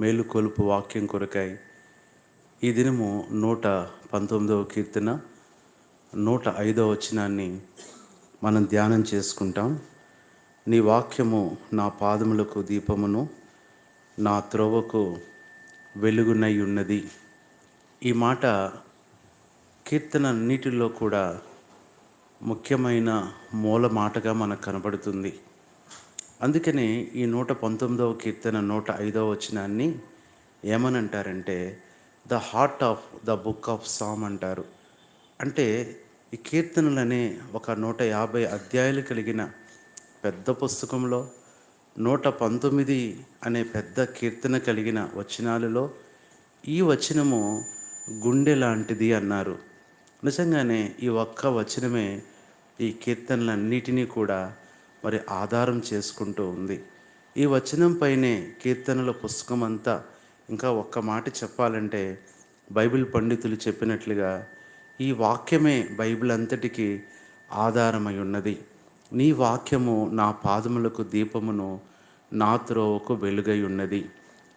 మేలుకొలుపు వాక్యం కొరకాయి. ఈ దినము నూట పంతొమ్మిదవ కీర్తన నూట ఐదవ వచనాన్ని మనం ధ్యానం చేసుకుంటాం. నీ వాక్యము నా పాదములకు దీపమును నా త్రోవకు వెలుగునై ఉన్నది. ఈ మాట కీర్తన అన్నిటిలో కూడా ముఖ్యమైన మూల మాటగా మనకు కనబడుతుంది. అందుకనే ఈ నూట పంతొమ్మిదవ కీర్తన నూట ఐదవ వచనాన్ని ఏమని అంటారంటే the heart of the book of Psalms అంటారు. అంటే ఈ కీర్తనలనే ఒక నూట యాభై అధ్యాయులు కలిగిన పెద్ద పుస్తకంలో నూట పంతొమ్మిది అనే పెద్ద కీర్తన కలిగిన వచనాలలో ఈ వచనము గుండె లాంటిది అన్నారు. నిజంగానే ఈ ఒక్క వచనమే ఈ కీర్తనలన్నిటినీ కూడా మరి ఆధారం చేసుకుంటూ ఉంది. ఈ వచనం పైనే కీర్తనల పుస్తకం అంతా ఇంకా ఒక్క మాట చెప్పాలంటే బైబిల్ పండితులు చెప్పినట్లుగా ఈ వాక్యమే బైబిల్ అంతటికి ఆధారమై ఉన్నది. నీ వాక్యము నా పాదములకు దీపమును నా త్రోవకు వెలుగై ఉన్నది.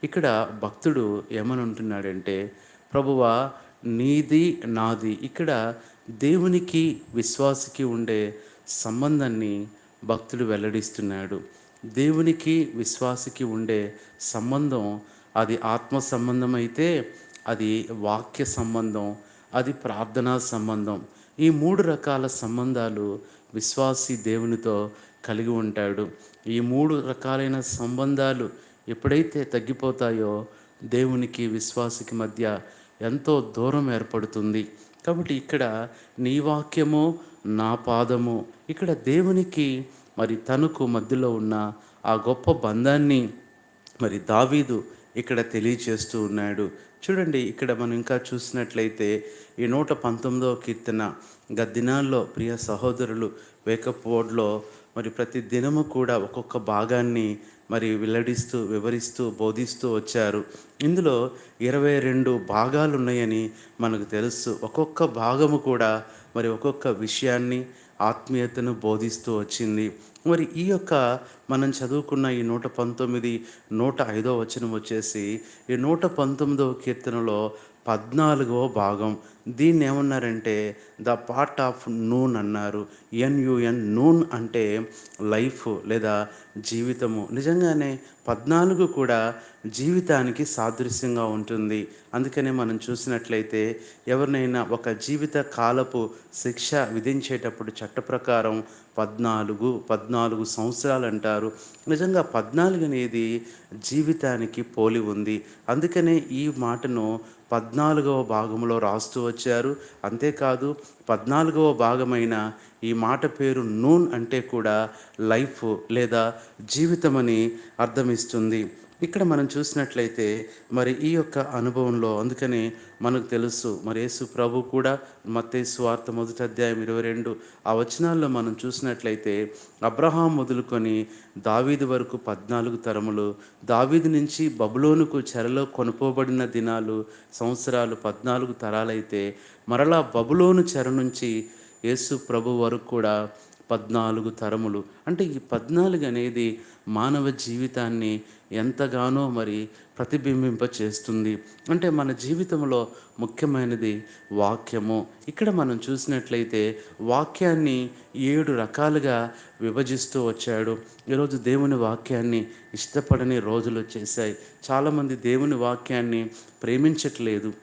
ఇక్కడ భక్తుడు ఏమనుంటున్నాడంటే ప్రభువా నీది నాది. ఇక్కడ దేవునికి విశ్వాసికి ఉండే సంబంధాన్ని భక్తుడు వెల్లడిస్తున్నాడు. దేవునికి విశ్వాసికి ఉండే సంబంధం అది ఆత్మ సంబంధం అయితే అది వాక్య సంబంధం అది ప్రార్థనా సంబంధం. ఈ మూడు రకాల సంబంధాలు విశ్వాసి దేవునితో కలిగి ఉంటాడు. ఈ మూడు రకాలైన సంబంధాలు ఎప్పుడైతే తగ్గిపోతాయో దేవునికి విశ్వాసికి మధ్య ఎంతో దూరం ఏర్పడుతుంది. కాబట్టి ఇక్కడ నీ వాక్యము నా పాదము ఇక్కడ దేవునికి మరి తనకు మధ్యలో ఉన్న ఆ గొప్ప బంధాన్ని మరి దావీదు ఇక్కడ తెలియచేస్తూ ఉన్నాడు. చూడండి ఇక్కడ మనం ఇంకా చూసినట్లయితే ఈ నూట పంతొమ్మిదవ కీర్తన గద్దినాల్లో ప్రియ సహోదరులు వేకపోడ్లో మరి ప్రతి దినము కూడా ఒక్కొక్క భాగాన్ని మరి వెల్లడిస్తూ వివరిస్తూ బోధిస్తూ వచ్చారు. ఇందులో ఇరవై రెండు భాగాలు ఉన్నాయని మనకు తెలుసు. ఒక్కొక్క భాగము కూడా మరి ఒక్కొక్క విషయాన్ని ఆత్మీయతను బోధిస్తూ వచ్చింది. మరి ఈ యొక్క మనం చదువుకున్న ఈ నూట పంతొమ్మిది నూట ఐదో వచనం వచ్చేసి ఈ నూట పంతొమ్మిదవ కీర్తనలో పద్నాలుగవ భాగం. దీన్ని ఏమన్నారంటే ద పార్ట్ ఆఫ్ నూన్ అన్నారు. ఎన్యుఎన్ నూన్ అంటే లైఫ్ లేదా జీవితము. నిజంగానే పద్నాలుగు కూడా జీవితానికి సాదృశ్యంగా ఉంటుంది. అందుకనే మనం చూసినట్లయితే ఎవరినైనా ఒక జీవిత కాలపు శిక్ష విధించేటప్పుడు చట్ట ప్రకారం పద్నాలుగు పద్నాలుగు సంవత్సరాలు అంటారు నిజంగా పద్నాలుగు అనేది జీవితానికి పోలి ఉంది. అందుకనే ఈ మాటను పద్నాలుగవ భాగంలో రాస్తూ వచ్చారు. అంతేకాదు పద్నాలుగవ భాగమైన ఈ మాట పేరు నూన్ అంటే కూడా లైఫ్ లేదా జీవితమని అర్థమిస్తుంది. ఇక్కడ మనం చూసినట్లయితే మరి ఈ యొక్క అనుభవంలో అందుకని మనకు తెలుసు మరి యేసు ప్రభు కూడా మత్తేసు స్వార్థ మొదటి అధ్యాయం ఇరవై రెండు ఆ వచనాల్లో మనం చూసినట్లయితే అబ్రహాం మొదలుకొని దావీదు వరకు పద్నాలుగు తరములు దావీదు నుంచి బబులోనుకు చెరలో కొనుకోబడిన దినాలు సంవత్సరాలు పద్నాలుగు తరాలైతే మరలా బబులోను చెర నుంచి యేసు ప్రభు వరకు కూడా పద్నాలుగు తరములు. అంటే ఈ పద్నాలుగు అనేది మానవ జీవితాన్ని ఎంతగానో మరి ప్రతిబింబింప చేస్తుంది. అంటే మన జీవితంలో ముఖ్యమైనది వాక్యము. ఇక్కడ మనం చూసినట్లయితే వాక్యాన్ని ఏడు రకాలుగా విభజిస్తూ వచ్చాడు. ఈరోజు దేవుని వాక్యాన్ని ఇష్టపడని రోజులు వచ్చేసాయి చాలామంది దేవుని వాక్యాన్ని ప్రేమించట్లేదు.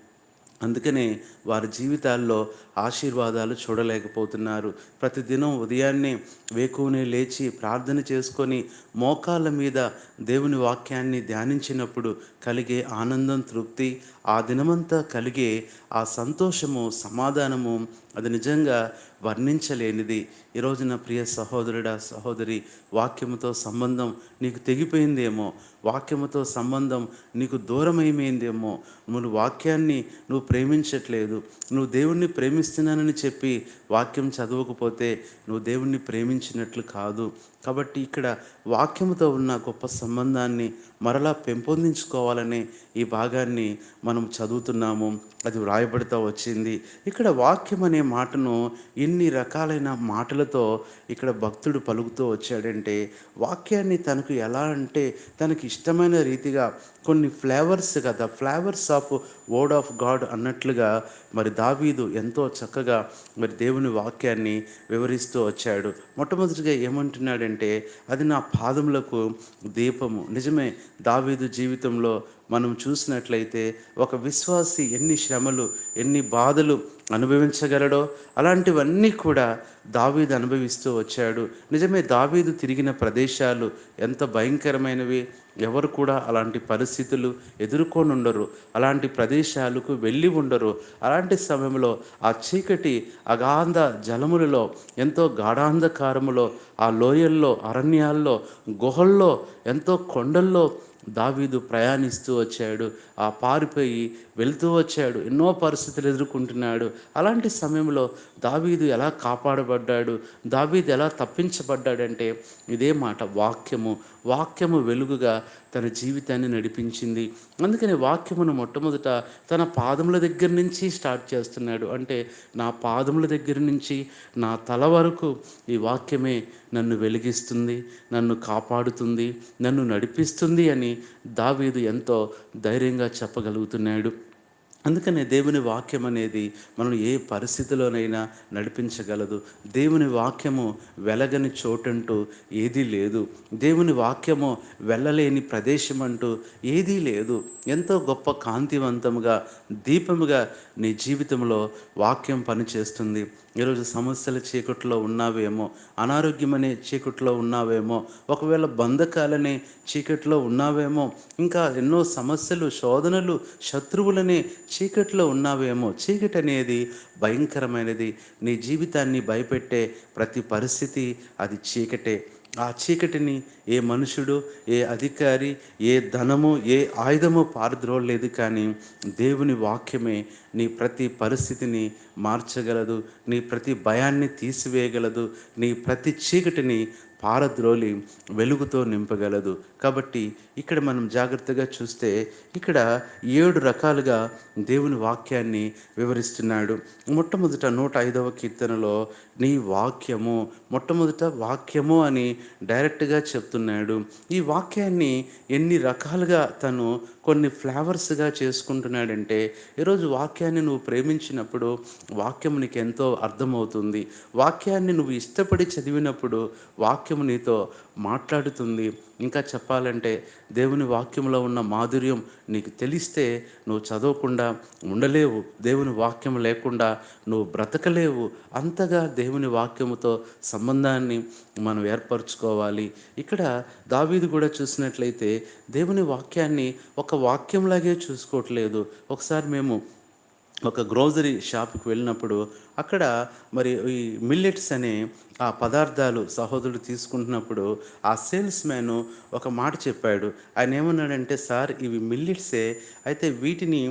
అందుకనే వారి జీవితాల్లో ఆశీర్వాదాలు చూడలేకపోతున్నారు. ప్రతిదినం ఉదయాన్నే వేకువనే లేచి ప్రార్థన చేసుకొని మోకాళ్ళ మీద దేవుని వాక్యాన్ని ధ్యానించినప్పుడు కలిగే ఆనందం తృప్తి ఆ దినమంతా కలిగే ఆ సంతోషము సమాధానము అది నిజంగా వర్ణించలేనిది. ఈరోజు నా ప్రియ సహోదరుడా సహోదరి వాక్యముతో సంబంధం నీకు తెగిపోయిందేమో? వాక్యముతో సంబంధం నీకు దూరమైపోయిందేమో? నువ్వు వాక్యాన్ని నువ్వు ప్రేమించట్లేదు. నువ్వు దేవుణ్ణి ప్రేమిస్తున్నానని చెప్పి వాక్యం చదవకపోతే నువ్వు దేవుణ్ణి ప్రేమించినట్లు కాదు. కాబట్టి ఇక్కడ వాక్యముతో ఉన్న గొప్ప సంబంధాన్ని మరలా పెంపొందించుకోవాలనే ఈ భాగాన్ని మనం చదువుతున్నాము. అది వ్రాయబడుతూ వచ్చింది. ఇక్కడ వాక్యం అనే మాటను ఇన్ని రకాలైన మాటలతో ఇక్కడ భక్తుడు పలుకుతూ వచ్చాడంటే వాక్యాన్ని తనకు ఎలా అంటే తనకి ఇష్టమైన రీతిగా కొన్ని ఫ్లేవర్స్ కదా flavours of word of God అన్నట్లుగా మరి దావీదు ఎంతో చక్కగా మరి దేవుని వాక్యాన్ని వివరిస్తూ వచ్చాడు. మొట్టమొదటిగా ఏంటంటే అది నా పాదములకు దీపము. నిజమే దావీదు జీవితంలో మనం చూసినట్లయితే ఒక విశ్వాసి ఎన్ని శ్రమలు ఎన్ని బాధలు అనుభవించగలడో అలాంటివన్నీ కూడా దావీదు అనుభవిస్తూ వచ్చాడు. నిజమే దావీదు తిరిగిన ప్రదేశాలు ఎంత భయంకరమైనవి. ఎవరు కూడా అలాంటి పరిస్థితులు ఎదుర్కొని ఉండరు అలాంటి ప్రదేశాలకు వెళ్ళి ఉండరు. అలాంటి సమయంలో ఆ చీకటి అగాంధ జలములలో ఎంతో గాఢాంధకారములో ఆ లోయల్లో అరణ్యాల్లో గుహల్లో ఎంతో కొండల్లో దావీదు ప్రయాణిస్తూ వచ్చాడు. ఆ పారిపోయి వెళ్తూ వచ్చాడు. ఎన్నో పరిస్థితులు ఎదుర్కొంటున్నాడు. అలాంటి సమయంలో దావీదు ఎలా కాపాడబడ్డాడు? దావీదు ఎలా తప్పించబడ్డాడంటే ఇదే మాట వాక్యము. వాక్యము వెలుగుగా తన జీవితాన్ని నడిపించింది. అందుకని వాక్యమును మొట్టమొదట తన పాదముల దగ్గర నుంచి స్టార్ట్ చేస్తున్నాడు. అంటే నా పాదముల దగ్గర నుంచి నా తల వరకు ఈ వాక్యమే నన్ను వెలిగిస్తుంది నన్ను కాపాడుతుంది నన్ను నడిపిస్తుంది అని దావీదు ఎంతో ధైర్యంగా చెప్పగలుగుతున్నాడు. అందుకనే దేవుని వాక్యం అనేది మనం ఏ పరిస్థితిలోనైనా నడిపించగలదు. దేవుని వాక్యము వెలగని చోటంటూ ఏదీ లేదు. దేవుని వాక్యము వెళ్ళలేని ప్రదేశం అంటూ ఏదీ లేదు. ఎంతో గొప్ప కాంతివంతముగా దీపముగా నీ జీవితంలో వాక్యం పనిచేస్తుంది. ఈరోజు సమస్యల చీకట్లో ఉన్నావేమో అనారోగ్యమనే చీకట్లో ఉన్నావేమో ఒకవేళ బంధకాలనే చీకట్లో ఉన్నావేమో ఇంకా ఎన్నో సమస్యలు శోధనలు శత్రువులనే చీకట్లో ఉన్నావేమో చీకటి అనేది భయంకరమైనది. నీ జీవితాన్ని భయపెట్టే ప్రతి పరిస్థితి అది చీకటే. ఆ చీకటిని ఏ మనుషుడు ఏ అధికారి ఏ ధనము ఏ ఆయుధము పారద్రోలేదు కానీ దేవుని వాక్యమే నీ ప్రతి పరిస్థితిని మార్చగలదు నీ ప్రతి భయాన్ని తీసివేయగలదు నీ ప్రతి చీకటిని పారద్రోలి వెలుగుతో నింపగలదు. కాబట్టి ఇక్కడ మనం జాగ్రత్తగా చూస్తే ఇక్కడ ఏడు రకాలుగా దేవుని వాక్యాన్ని వివరిస్తున్నాడు. మొట్టమొదట నూట ఐదవ కీర్తనలో నీ వాక్యము మొట్టమొదట వాక్యము అని డైరెక్ట్గా చెప్తున్నాడు ఈ వాక్యాన్ని ఎన్ని రకాలుగా తను కొన్ని ఫ్లేవర్స్గా చేసుకుంటున్నాడంటే ఈరోజు వాక్యాన్ని నువ్వు ప్రేమించినప్పుడు వాక్యం నీకు ఎంతో అర్థమవుతుంది. వాక్యాన్ని నువ్వు ఇష్టపడి చదివినప్పుడు వాక్యము నీతో మాట్లాడుతుంది. ఇంకా చెప్పాలంటే దేవుని వాక్యంలో ఉన్న మాధుర్యం నీకు తెలిస్తే నువ్వు చదవకుండా ఉండలేవు. దేవుని వాక్యం లేకుండా నువ్వు బ్రతకలేవు. అంతగా దేవుని వాక్యముతో సంబంధాన్ని మనం ఏర్పరచుకోవాలి. ఇక్కడ దావీదు కూడా చూసినట్లయితే దేవుని వాక్యాన్ని ఒక వాక్యంలాగే చూసుకోవట్లేదు. ఒకసారి మేము ఒక గ్రోసరీ షాప్కి వెళ్ళినప్పుడు అక్కడ మరి ఈ మిల్లెట్స్ అనే ఆ పదార్థాలు సహోదరుడు తీసుకుంటున్నప్పుడు ఆ సేల్స్ మ్యాన్ ఒక మాట చెప్పాడు. ఆయన ఏమన్నాడంటే సార్ ఇవి మిల్లెట్సే. అయితే వీటిని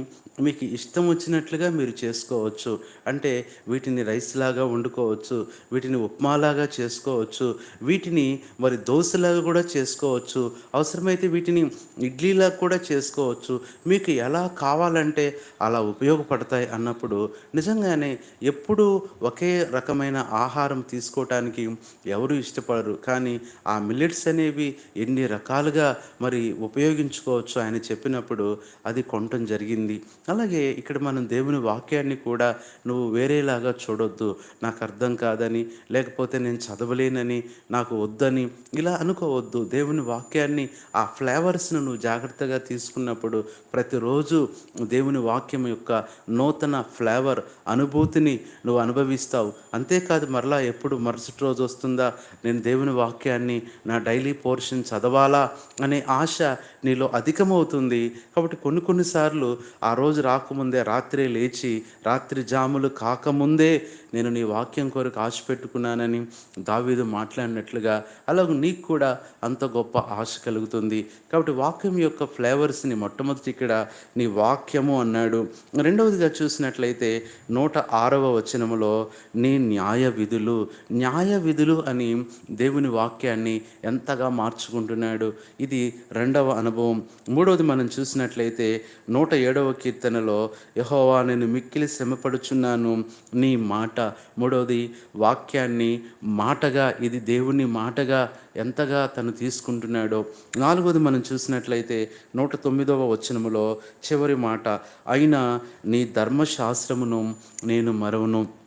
మీకు ఇష్టం వచ్చినట్లుగా మీరు చేసుకోవచ్చు. అంటే వీటిని రైస్ లాగా వండుకోవచ్చు వీటిని ఉప్మాలాగా చేసుకోవచ్చు వీటిని మరి దోశలాగా కూడా చేసుకోవచ్చు అవసరమైతే వీటిని ఇడ్లీలాగా కూడా చేసుకోవచ్చు. మీకు ఎలా కావాలంటే అలా ఉపయోగపడతాయి అన్నప్పుడు నిజంగానే ఎప్పుడు ఒకే రకమైన ఆహారం తీసుకోవటానికి ఎవరు ఇష్టపడరు. కానీ ఆ మిల్లెట్స్ అనేవి ఎన్ని రకాలుగా మరి ఉపయోగించుకోవచ్చు ఆయన చెప్పినప్పుడు అది కొనటం జరిగింది. అలాగే ఇక్కడ మనం దేవుని వాక్యాన్ని కూడా నువ్వు వేరేలాగా చూడొద్దు నాకు అర్థం కాదని లేకపోతే నేను చదవలేనని నాకు వద్దని ఇలా అనుకోవద్దు. దేవుని వాక్యాన్ని ఆ ఫ్లేవర్స్ను నువ్వు జాగ్రత్తగా తీసుకున్నప్పుడు ప్రతిరోజు దేవుని వాక్యం యొక్క నూతన ఫ్లేవర్ అనుభూతిని నువ్వు అనుభవిస్తావు. అంతేకాదు మరలా ఎప్పుడు మరుసటి రోజు వస్తుందా? నేను దేవుని వాక్యాన్ని నా డైలీ పోర్షన్ చదవాలా? అనే ఆశ నీలో అధికమవుతుంది. కాబట్టి కొన్ని కొన్నిసార్లు ఆ రోజు రాకముందే రాత్రే లేచి రాత్రి జాములు కాకముందే నేను నీ వాక్యం కొరకు ఆశ పెట్టుకున్నానని దావీదు మాట్లాడినట్లుగా అలాగ నీకు కూడా అంత గొప్ప ఆశ కలుగుతుంది. కాబట్టి వాక్యం యొక్క ఫ్లేవర్స్ని మొట్టమొదటి ఇక్కడ నీ వాక్యము అన్నాడు. రెండవదిగా చూసినట్లయితే నూట ఆరవ వచనములో నీ న్యాయ విధులు న్యాయ విధులు అని దేవుని వాక్యాన్ని ఎంతగా మార్చుకుంటున్నాడు. ఇది రెండవ అనుభవం. మూడవది మనం చూసినట్లయితే నూట ఏడవ కీర్తనలో యహోవా నేను మిక్కిలి శ్రమపడుచున్నాను నీ మాట. మూడవది వాక్యాన్ని మాటగా ఇది దేవుని మాటగా ఎంతగా తను తీసుకుంటున్నాడో. నాలుగోది మనం చూసినట్లయితే నూట తొమ్మిదవ వచనములో చివరి మాట అయినా నీ ధర్మశాస్త్రమును నేను మరవను.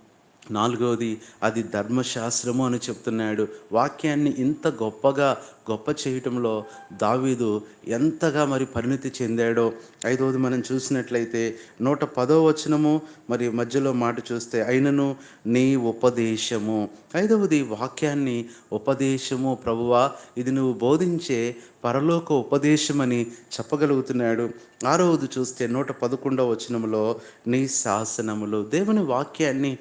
నాలుగవది అది ధర్మశాస్త్రము అని చెప్తున్నాడు. వాక్యాన్ని ఇంత గొప్పగా గొప్ప చేయటంలో దావీదు ఎంతగా మరి పరిణితి చెందాడో. ఐదవది మనం చూసినట్లయితే నూట పదో వచనము మరి మధ్యలో మాట చూస్తే అయినను నీ ఉపదేశము. ఐదవది వాక్యాన్ని ఉపదేశము ప్రభువా ఇది నువ్వు బోధించే పరలోక ఉపదేశమని చెప్పగలుగుతున్నాడు. ఆరవది చూస్తే నూట పదకొండవ వచనములో నీ శాసనములు. దేవుని వాక్యాన్ని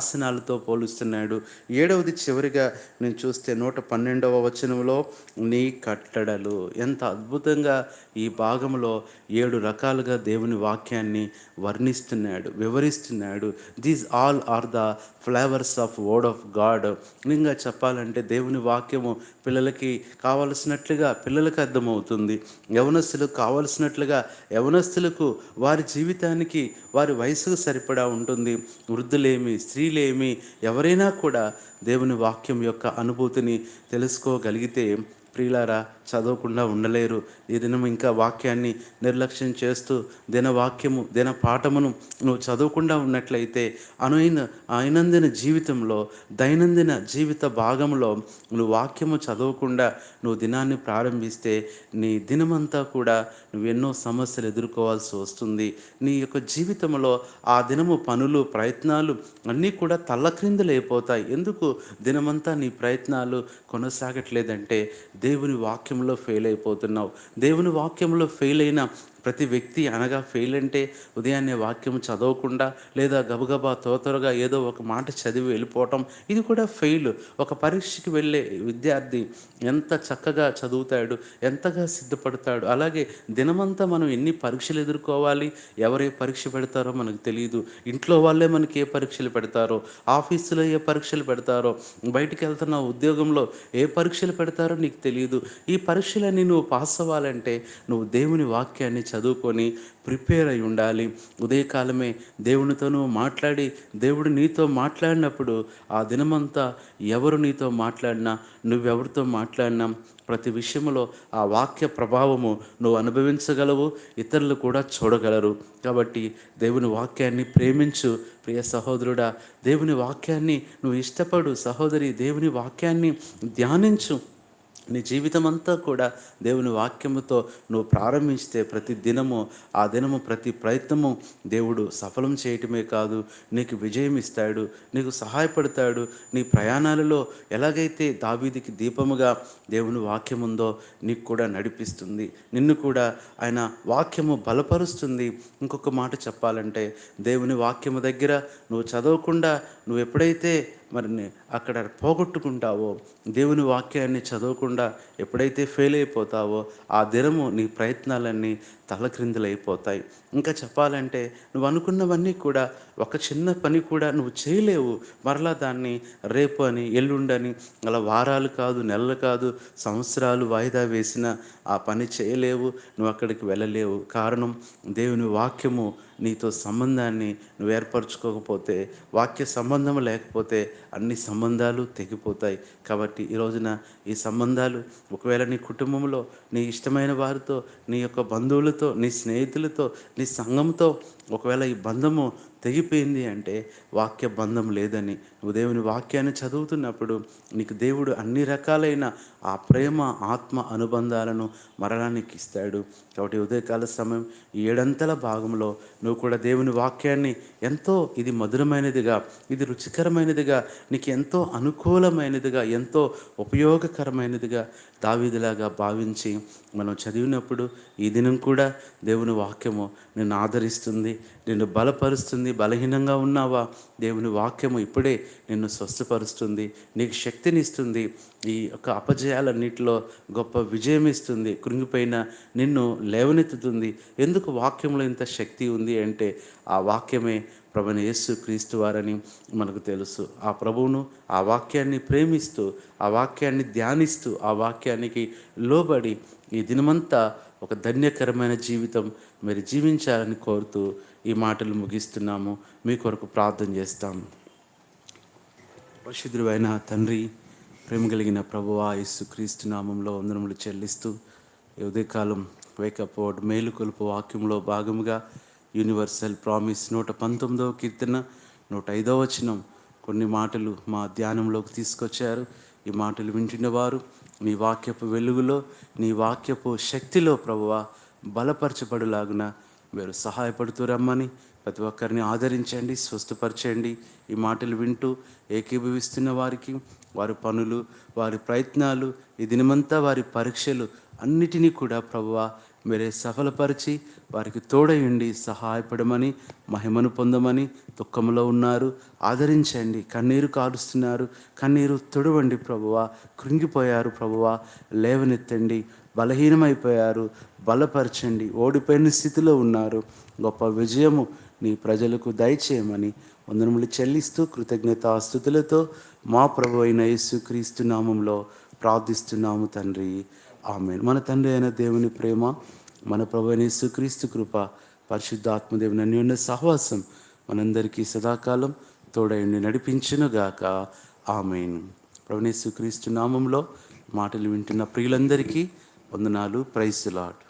శాసనాలతో పోలుస్తున్నాడు. ఏడవది చివరిగా నేను చూస్తే నూట పన్నెండవ వచనంలో నీ కట్టడలు. ఎంత అద్భుతంగా ఈ భాగంలో ఏడు రకాలుగా దేవుని వాక్యాన్ని వర్ణిస్తున్నాడు వివరిస్తున్నాడు. These all are the flavours of word of God ఇంకా చెప్పాలంటే దేవుని వాక్యము పిల్లలకి కావలసినట్లుగా పిల్లలకు అర్థమవుతుంది. యవనస్తులకు కావలసినట్లుగా యవనస్తులకు వారి జీవితానికి వారి వయసుకు సరిపడా ఉంటుంది. వృద్ధులేమి స్త్రీ లేమి ఎవరైనా కూడా దేవుని వాక్యం యొక్క అనుభూతిని తెలుసుకోగలిగితే ప్రియులారా చదవకుండా ఉండలేరు. ఈ దినం ఇంకా వాక్యాన్ని నిర్లక్ష్యం చేస్తూ దినవాక్యము దిన పాఠమును నువ్వు చదవకుండా ఉన్నట్లయితే అనుైన అయినందిన జీవితంలో దైనందిన జీవిత భాగంలో నువ్వు వాక్యము చదవకుండా నువ్వు దినాన్ని ప్రారంభిస్తే నీ దినమంతా కూడా నువ్వు ఎన్నో సమస్యలు ఎదుర్కోవాల్సి వస్తుంది. నీ యొక్క జీవితంలో ఆ దినము పనులు ప్రయత్నాలు అన్నీ కూడా తల్లక్రిందులైపోతాయి ఎందుకు? దినమంతా నీ ప్రయత్నాలు కొనసాగట్లేదంటే దేవుని వాక్యంలో ఫెయిల్ అయిపోతున్నావు. దేవుని వాక్యంలో ఫెయిల్ అయిన ప్రతి వ్యక్తి అనగా ఫెయిల్ అంటే ఉదయాన్నే వాక్యం చదవకుండా లేదా గబగబా తోతరగా ఏదో ఒక మాట చదివి వెళ్ళిపోవటం ఇది కూడా ఫెయిల్ ఒక పరీక్షకి వెళ్ళే విద్యార్థి ఎంత చక్కగా చదువుతాడు ఎంతగా సిద్ధపడతాడు అలాగే దినమంతా మనం ఎన్ని పరీక్షలు ఎదుర్కోవాలి ఎవరే పరీక్ష పెడతారో మనకు తెలియదు ఇంట్లో వాళ్ళే మనకి ఏ పరీక్షలు పెడతారో ఆఫీసులో ఏ పరీక్షలు పెడతారో బయటికి వెళ్తున్న ఉద్యోగంలో ఏ పరీక్షలు పెడతారో నీకు తెలియదు ఈ పరీక్షలన్నీ నువ్వు పాస్ అవ్వాలంటే నువ్వు దేవుని వాక్యాన్ని చదువుకొని ప్రిపేర్ అయి ఉండాలి. ఉదయకాలమే దేవునితో నువ్వు మాట్లాడి దేవుడు నీతో మాట్లాడినప్పుడు ఆ దినమంతా ఎవరు నీతో మాట్లాడినా నువ్వెవరితో మాట్లాడినా ప్రతి విషయంలో ఆ వాక్య ప్రభావము నువ్వు అనుభవించగలవు ఇతరులు కూడా చూడగలరు. కాబట్టి దేవుని వాక్యాన్ని ప్రేమించు ప్రియ సహోదరుడా. దేవుని వాక్యాన్ని నువ్వు ఇష్టపడు సహోదరి దేవుని వాక్యాన్ని ధ్యానించు. నీ జీవితం అంతా కూడా దేవుని వాక్యముతో నువ్వు ప్రారంభించితే ప్రతి దినము ఆ దినము ప్రతి ప్రయత్నము దేవుడు సఫలం చేయటమే కాదు. నీకు విజయం ఇస్తాడు నీకు సహాయపడతాడు. నీ ప్రయాణాలలో ఎలాగైతే దావీదికి దీపముగా దేవుని వాక్యం ఉందో నీకు కూడా నడిపిస్తుంది. నిన్ను కూడా ఆయన వాక్యము బలపరుస్తుంది. ఇంకొక మాట చెప్పాలంటే దేవుని వాక్యము దగ్గర నువ్వు చదవకుండా నువ్వు ఎప్పుడైతే మరి అక్కడ పోగొట్టుకుంటావో దేవుని వాక్యాన్ని చదవకుండా ఎప్పుడైతే ఫెయిల్ అయిపోతావో ఆ దినము నీ ప్రయత్నాలన్నీ తలక్రిందులైపోతాయి. ఇంకా చెప్పాలంటే నువ్వు అనుకున్నవన్నీ కూడా ఒక చిన్న పని కూడా నువ్వు చేయలేవు. మరలా దాన్ని రేపు అని ఎల్లుండని అలా వారాలు కాదు నెలలు కాదు సంవత్సరాలు వాయిదా వేసిన ఆ పని చేయలేవు. నువ్వు అక్కడికి వెళ్ళలేవు. కారణం దేవుని వాక్యము నీతో సంబంధాన్ని నువ్వు ఏర్పరచుకోకపోతే వాక్య సంబంధం లేకపోతే అన్ని సంబంధాలు తెగిపోతాయి. కాబట్టి ఈ రోజున ఈ సంబంధాలు ఒకవేళ నీ కుటుంబంలో నీ ఇష్టమైన వారితో నీ యొక్క బంధువులతో నీ స్నేహితులతో నీ సంఘంతో ఒకవేళ ఈ బంధము తెగిపోయింది అంటే వాక్య బంధం లేదని. నువ్వు దేవుని వాక్యాన్ని చదువుతున్నప్పుడు నీకు దేవుడు అన్ని రకాలైన ఆ ప్రేమ ఆత్మ అనుబంధాలను మరణానికి ఇస్తాడు. కాబట్టి ఉదయకాల సమయం ఈ ఏడంతల భాగంలో నువ్వు కూడా దేవుని వాక్యాన్ని ఎంతో ఇది మధురమైనదిగా ఇది రుచికరమైనదిగా నీకు ఎంతో అనుకూలమైనదిగా ఎంతో ఉపయోగకరమైనదిగా దావీదులాగా భావించి మనం చదివినప్పుడు ఈ దినం కూడా దేవుని వాక్యము నిన్ను ఆదరిస్తుంది నిన్ను బలపరుస్తుంది బలహీనంగా ఉన్నావా? దేవుని వాక్యము ఇప్పుడే నిన్ను స్వస్థపరుస్తుంది నీకు శక్తిని ఇస్తుంది ఈ యొక్క అపజయాలన్నిటిలో గొప్ప విజయం ఇస్తుంది కృంగిపోయిన నిన్ను లేవనెత్తుతుంది. ఎందుకు వాక్యంలో ఇంత శక్తి ఉంది అంటే ఆ వాక్యమే ప్రభుని యేసు క్రీస్తు వారని మనకు తెలుసు. ఆ ప్రభువును ఆ వాక్యాన్ని ప్రేమిస్తూ ఆ వాక్యాన్ని ధ్యానిస్తూ ఆ వాక్యానికి లోబడి ఈ దినమంతా ఒక ధన్యకరమైన జీవితం మీరు జీవించాలని కోరుతూ ఈ మాటలు ముగిస్తున్నాము. మీ కొరకు ప్రార్థన చేస్తాము పరిశుద్ధుడైన తండ్రి ప్రేమ కలిగిన ప్రభువా యేసు క్రీస్తు నామంలో వందనములు చెల్లిస్తూ ఉదయకాలం వేకప్ మేలుకొలుపు వాక్యంలో భాగముగా యూనివర్సల్ ప్రామిస్. నూట పంతొమ్మిదవ కీర్తన నూట ఐదవ వచనం. కొన్ని మాటలు మా ధ్యానంలోకి తీసుకొచ్చారు. ఈ మాటలు వింటున్న వారు నీ వాక్యపు వెలుగులో నీ వాక్యపు శక్తిలో ప్రభువ బలపరచబడులాగున మీరు సహాయపడుతూ రమ్మని ప్రతి ఒక్కరిని ఆదరించండి స్వస్థపరచండి. ఈ మాటలు వింటూ ఏకీభవిస్తున్న వారికి వారి పనులు వారి ప్రయత్నాలు ఈ దినమంతా వారి పరీక్షలు అన్నిటినీ కూడా ప్రభువ మీరే సఫలపరిచి వారికి తోడయండి సహాయపడమని మహిమను పొందమని దుఃఖంలో ఉన్నారు. ఆదరించండి. కన్నీరు కారుస్తున్నారు. కన్నీరు తొడవండి ప్రభువా. కృంగిపోయారు ప్రభువా. లేవనెత్తండి. బలహీనమైపోయారు. బలపరచండి. ఓడిపోయిన స్థితిలో ఉన్నారు. గొప్ప విజయము నీ ప్రజలకు దయచేయమని వందనములు చెల్లిస్తూ కృతజ్ఞతాస్థుతులతో మా ప్రభు అయిన యేసుక్రీస్తు నామంలో ప్రార్థిస్తున్నాము తండ్రి. ఆమె మన తండ్రి అయిన దేవుని ప్రేమ మన ప్రభుని సుక్రీస్తు కృప పరిశుద్ధాత్మదేవుని అన్యోన్య సహవాసం మనందరికీ సదాకాలం తోడైండి నడిపించునుగాక. ఆమెను. ప్రభుని సుక్రీస్తు నామంలో మాటలు వింటున్న ప్రియులందరికీ వందనాలు. Price lot